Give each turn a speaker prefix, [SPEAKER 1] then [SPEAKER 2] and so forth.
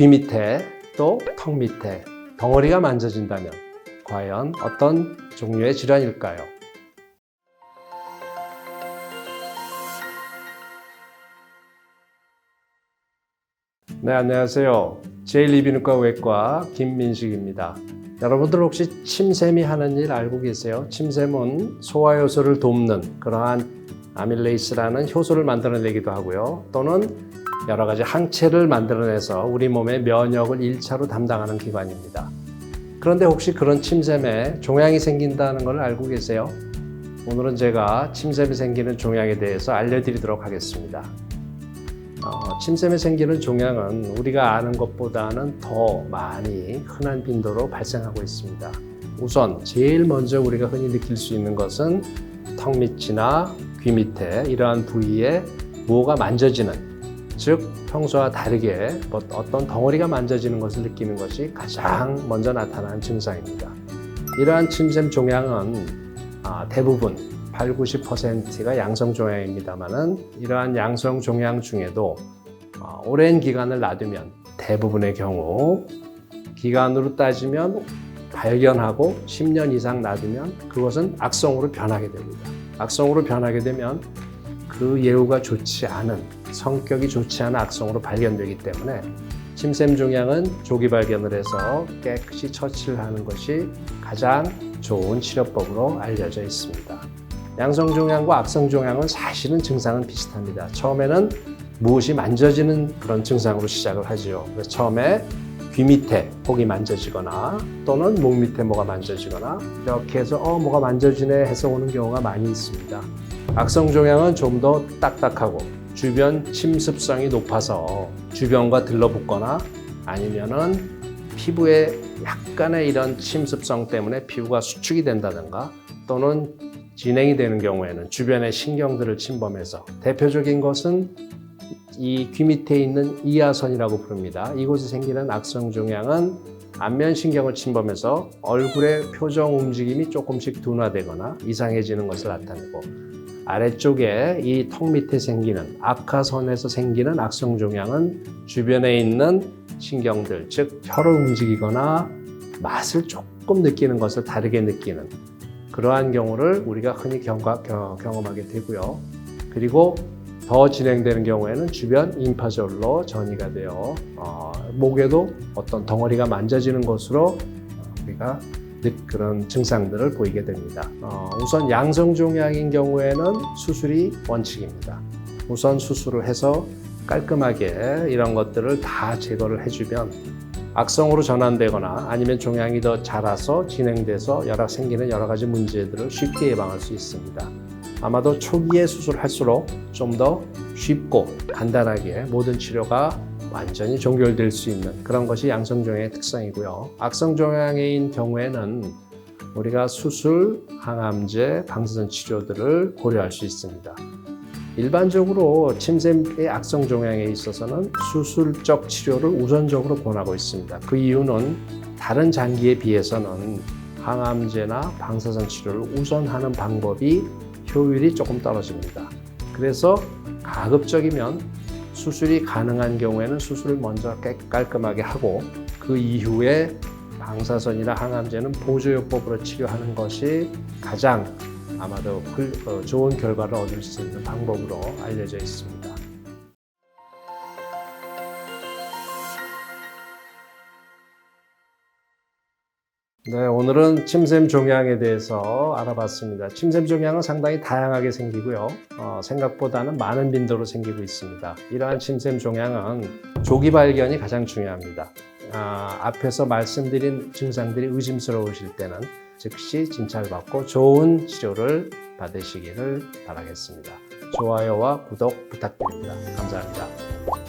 [SPEAKER 1] 귀 밑에 또 턱 밑에 덩어리가 만져진다면 과연 어떤 종류의 질환일까요? 네, 안녕하세요. 제1리비누과 외과 김민식입니다. 여러분들 혹시 침샘이 하는 일 알고 계세요? 침샘은 소화효소를 돕는 그러한 아밀레이스라는 효소를 만들어내기도 하고요. 또는 여러 가지 항체를 만들어내서 우리 몸의 면역을 1차로 담당하는 기관입니다. 그런데 혹시 그런 침샘에 종양이 생긴다는 걸 알고 계세요? 오늘은 제가 침샘이 생기는 종양에 대해서 알려드리도록 하겠습니다. 어, 침샘에 생기는 종양은 우리가 아는 것보다는 더 많이 흔한 빈도로 발생하고 있습니다. 우선 제일 먼저 우리가 흔히 느낄 수 있는 것은 턱 밑이나 귀 밑에 이러한 부위에 무엇가 만져지는 즉 평소와 다르게 뭐 어떤 덩어리가 만져지는 것을 느끼는 것이 가장 먼저 나타나는 증상입니다. 이러한 침샘 종양은 아, 대부분 8, 90%가 양성 종양입니다만은 이러한 양성 종양 중에도 어, 오랜 기간을 놔두면 대부분의 경우 기간으로 따지면 발견하고 10년 이상 놔두면 그것은 악성으로 변하게 됩니다. 악성으로 변하게 되면 그 예후가 좋지 않은 성격이 좋지 않은 악성으로 발견되기 때문에 침샘 종양은 조기 발견을 해서 깨끗이 처치를 하는 것이 가장 좋은 치료법으로 알려져 있습니다. 양성 종양과 악성 종양은 사실은 증상은 비슷합니다. 처음에는 무엇이 만져지는 그런 증상으로 시작을. 그래서 처음에 귀 밑에 혹이 만져지거나 또는 목 밑에 뭐가 만져지거나 이렇게 해서 어 뭐가 만져지네 해서 오는 경우가 많이 있습니다. 악성 종양은 좀 더 딱딱하고 주변 침습성이 높아서 주변과 들러붙거나 아니면은 피부에 약간의 이런 침습성 때문에 피부가 수축이 된다든가 또는 진행이 되는 경우에는 주변의 신경들을 침범해서 대표적인 것은 이 귀 밑에 있는 이하선이라고 부릅니다. 이곳에 생기는 악성 종양은 안면 신경을 침범해서 얼굴의 표정 움직임이 조금씩 둔화되거나 이상해지는 것을 나타내고 아래쪽에 이 턱 밑에 생기는 악하선에서 생기는 악성 종양은 주변에 있는 신경들, 즉 혀를 움직이거나 맛을 조금 느끼는 것을 다르게 느끼는 그러한 경우를 우리가 흔히 경과, 경, 경험하게 되고요. 그리고 더 진행되는 경우에는 주변 임파절로 전이가 되어 어, 목에도 어떤 덩어리가 만져지는 것으로 우리가 그런 증상들을 보이게 됩니다. 어, 우선 양성종양인 경우에는 수술이 원칙입니다. 우선 수술을 해서 깔끔하게 이런 것들을 다 제거를 해주면 악성으로 전환되거나 아니면 종양이 더 자라서 진행돼서 여러 생기는 여러 가지 문제들을 쉽게 예방할 수 있습니다. 아마도 초기에 수술할수록 좀 더 쉽고 간단하게 모든 치료가 완전히 종결될 수 있는 그런 것이 양성종양의 특성이고요. 악성종양인 경우에는 우리가 수술, 항암제, 방사선 치료들을 고려할 수 있습니다. 일반적으로 침샘의 악성 종양에 있어서는 수술적 치료를 우선적으로 권하고 있습니다. 그 이유는 다른 장기에 비해서는 항암제나 방사선 치료를 우선하는 방법이 효율이 조금 떨어집니다. 그래서 가급적이면 수술이 가능한 경우에는 수술을 먼저 깨- 깔끔하게 하고 그 이후에 방사선이나 항암제는 보조요법으로 치료하는 것이 가장 아마도 그, 어, 좋은 결과를 얻을 수 있는 방법으로 알려져 있습니다. 네, 오늘은 침샘 종양에 대해서 알아봤습니다. 침샘 종양은 상당히 다양하게 생기고요. 어, 생각보다는 많은 빈도로 생기고 있습니다. 이러한 침샘 종양은 조기 발견이 가장 중요합니다. 아, 앞에서 말씀드린 증상들이 의심스러우실 때는 즉시 진찰받고 좋은 치료를 받으시기를 바라겠습니다. 좋아요와 구독 부탁드립니다. 감사합니다.